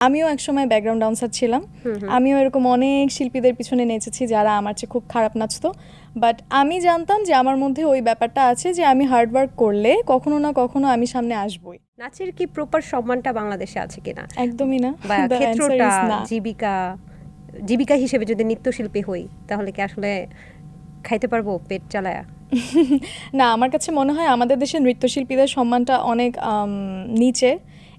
আমিও একসময় background dancer ছিলাম। আমিও এরকম অনেক শিল্পীদের পিছনে নেচেছি যারা আমার চেয়ে খুব খারাপ নাচতো। বাট আমি জানতাম যে আমার মধ্যে ওই ব্যাপারটা আছে যে আমি হার্ডওয়ার্ক করলে কখনো না কখনো আমি সামনে আসবই। নাচের কি প্রপার সম্মানটা বাংলাদেশে আছে কিনা? একদমই না। ক্ষেত্রটা জীবিকা জীবিকা হিসেবে যদি নৃত্যশিল্পী হই তাহলে কি আসলে খাইতে পারব পেট চালায়া? না আমার কাছে মনে হয় আমাদের দেশের নৃত্যশিল্পীদের সম্মানটা অনেক নিচে।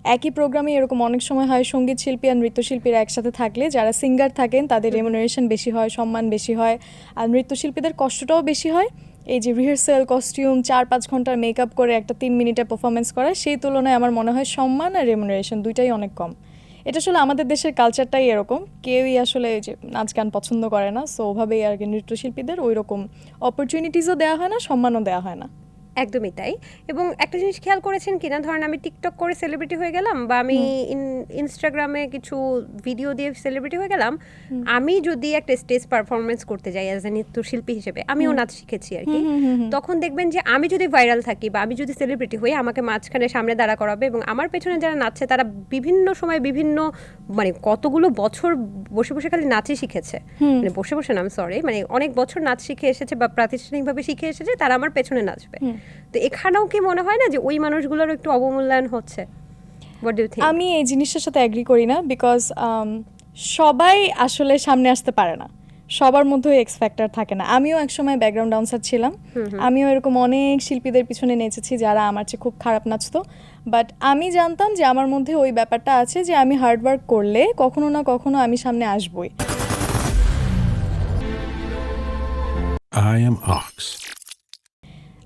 একই প্রোগ্রামে এরকম অনেক সময় হয় সংগীত শিল্পী আর নৃত্যশিল্পীরা একসাথে থাকলে যারা সিঙ্গার থাকেন তাদের রেমুনারেশন বেশি হয় সম্মান বেশি হয়। আর নৃত্যশিল্পীদের কষ্টটাও বেশি হয়। এই যে রিহার্সাল কস্টিউম চার পাঁচ ঘণ্টার মেকআপ করে একটা তিন মিনিটে পারফরমেন্স করা সেই তুলনায় আমার মনে হয় সম্মান আর রেমুনারেশন দুইটাই অনেক কম। এটা আসলে আমাদের দেশের কালচারটাই এরকম। কেউই আসলে এই যে নাচ গান পছন্দ করে না সো ওভাবেই আর কি নৃত্যশিল্পীদের ওই রকম অপরচুনিটিসও দেওয়া হয় না সম্মানও দেওয়া হয় না। একদমই তাই। এবং একটা জিনিস খেয়াল করেছেন কিনা? ধরেন আমি টিকটক করে সেলিব্রিটি হয়ে গেলাম বা আমি ইনস্টাগ্রামে কিছু ভিডিও দিয়ে সেলিব্রিটি হয়ে গেলাম আমি যদি একটা স্টেজ পারফরমেন্স করতে যাই অ্যাজ এ নৃত্যশিল্পী হিসেবে আমিও নাচ শিখেছি আর কি। তখন দেখবেন যে আমি যদি ভাইরাল থাকি বা আমি যদি সেলিব্রিটি হই আমাকে মাঝখানে সামনে দাঁড়া করাবে এবং আমার পেছনে যারা নাচছে তারা বিভিন্ন সময় বিভিন্ন মানে কতগুলো বছর বসে বসে খালি নাচই শিখেছে। মানে বসে বসে না আমি সরি মানে অনেক বছর নাচ শিখে এসেছে বা প্রাতিষ্ঠানিকভাবে শিখে এসেছে তারা আমার পেছনে নাচবে। তো এখানেও কি মনে হয় না যে ওই মানুষগুলোর একটু অবমূল্যায়ন হচ্ছে? আমি এই জিনিসটার সাথে অ্যাগ্রি করি না বিকজ সবাই আসলে সামনে আসতে পারে না। সবার মধ্যে এক্স ফ্যাক্টর থাকে না। আমিও একসময় ব্যাকগ্রাউন্ড ডান্সার ছিলাম। আমিও এরকম অনেক শিল্পীদের পিছনে নেচেছি যারা আমার চেয়ে খুব খারাপ নাচতো। বাট আমি জানতাম যে আমার মধ্যে ওই ব্যাপারটা আছে যে আমি হার্ডওয়ার্ক করলে কখনো না কখনো আমি সামনে আসবই। I am Ox.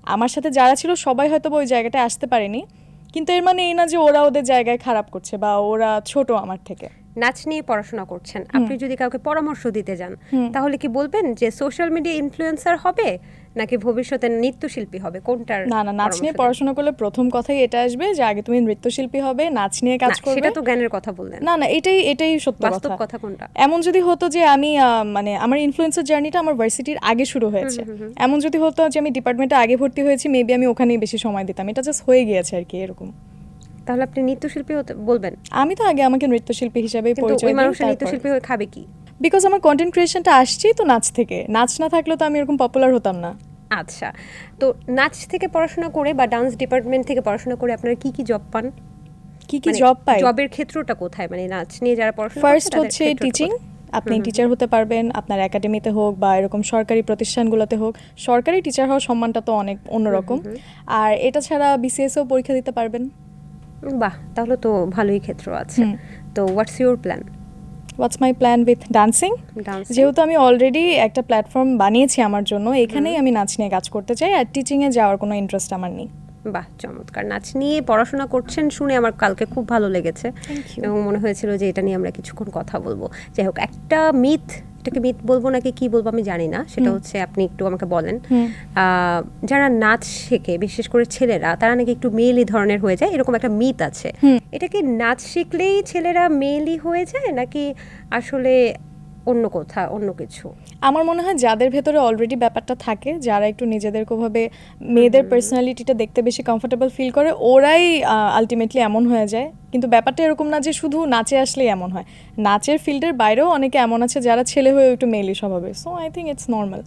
আমার সাথে যারা ছিল সবাই হয়তো ওই জায়গাটায় আসতে পারেনি। কিন্তু এর মানে এই না যে ওরা ওদের জায়গায় খারাপ করছে বা ওরা ছোট আমার থেকে। নাচ নিয়ে পড়াশোনা করছেন। আপনি যদি কাউকে পরামর্শ দিতে যান তাহলে কি বলবেন যে সোশ্যাল মিডিয়া ইনফ্লুয়েন্সার হবে নাকি ভবিষ্যতে নৃত্যশিল্পী হবে? কোনটার না না নাচ নিয়ে পড়াশোনা করলে প্রথম কথাই এটা আসবে যে আগে তুমি নৃত্যশিল্পী হবে নাচ নিয়ে কাজ করবে। সেটা তো জ্ঞানের কথা বললেন। না না এটাই এটাই সত্য বাস্তব কথা কোনটা? এমন যদি হতো যে আমি মানে আমার ইনফ্লুয়েন্সার জার্নিটা আমার ভার্সিটির আগে শুরু হয়েছে। এমন যদি হতো যে আমি ডিপার্টমেন্টে আগে ভর্তি হয়েছি মেবি আমি ওখানেই বেশি সময় দিতাম। এটা জাস্ট হয়ে গিয়েছে আর কি এরকম। তাহলে আপনি নৃত্যশিল্পী হতে বলবেন? আমি তো আগে আমাকে নৃত্যশিল্পী কিন্তু পরিচয় দিই তারপর। নৃত্যশিল্পী হয়ে খাবে কি? বিকজ আমার কন্টেন্ট ক্রিয়েশনটা আসছেই তো নাচ থেকে। নাচ না থাকলে তো আমি এরকম পপুলার হতাম না। আচ্ছা তো নাচ থেকে পড়াশোনা করে বা ডান্স ডিপার্টমেন্ট থেকে পড়াশোনা করে আপনারা কি কি জব পান? কি কি জব পাই? জবের ক্ষেত্রটা কোথায়? মানে নাচ নিয়ে যারা পড়াশোনা ফার্স্ট হচ্ছে টিচিং আপনি টিচার হতে পারবেন আপনার একাডেমিতে হোক বা এরকম সরকারি প্রতিষ্ঠানগুলোতে হোক। সরকারি টিচার হওয়ার সম্মানটা তো অনেক অন্যরকম। আর এটা ছাড়া বিসিএসও পরীক্ষা দিতে পারবেন। বাহ তাহলে তো ভালোই ক্ষেত্র আছে। তো what's your plan what's my plan with dancing যেহেতু আমি অলরেডি একটা প্ল্যাটফর্ম বানিয়েছি আমার জন্য এখানেই আমি নাচ নিয়ে কাজ করতে চাই আর টিচিংয়ে যাওয়ার কোনো ইন্টারেস্ট আমার নেই। বাহ চমৎকার। নাচ নিয়ে পড়াশোনা করছেন শুনে আমার কালকে খুব ভালো লেগেছে। এবং মনে হয়েছিল যে এটা নিয়ে আমরা কিছুক্ষণ কথা বলব। যাই হোক একটা মিথ এটাকে মিথ বলব নাকি কি বলব আমি জানি না সেটা হচ্ছে আপনি একটু আমাকে বলেন। আহ, যারা নাচ শেখে বিশেষ করে ছেলেরা তারা নাকি একটু মেয়েলি ধরনের হয়ে যায় এরকম একটা মিথ আছে। এটা কি নাচ শিখলেই ছেলেরা মেয়েলি হয়ে যায় নাকি আসলে অন্য কোথা অন্য কিছু? আমার মনে হয় যাদের ভেতরে অলরেডি ব্যাপারটা থাকে যারা একটু নিজেদের কোভাবে মেয়েদের পার্সোনালিটিটা দেখতে বেশি কমফোর্টেবল ফিল করে ওরাই আলটিমেটলি এমন হয়ে যায়। কিন্তু ব্যাপারটা এরকম না যে শুধু নাচে আসলেই এমন হয়। নাচের ফিল্ডের বাইরেও অনেকে এমন আছে যারা ছেলে হয়ে একটু মেয়েলি স্বভাবের। So I think it's normal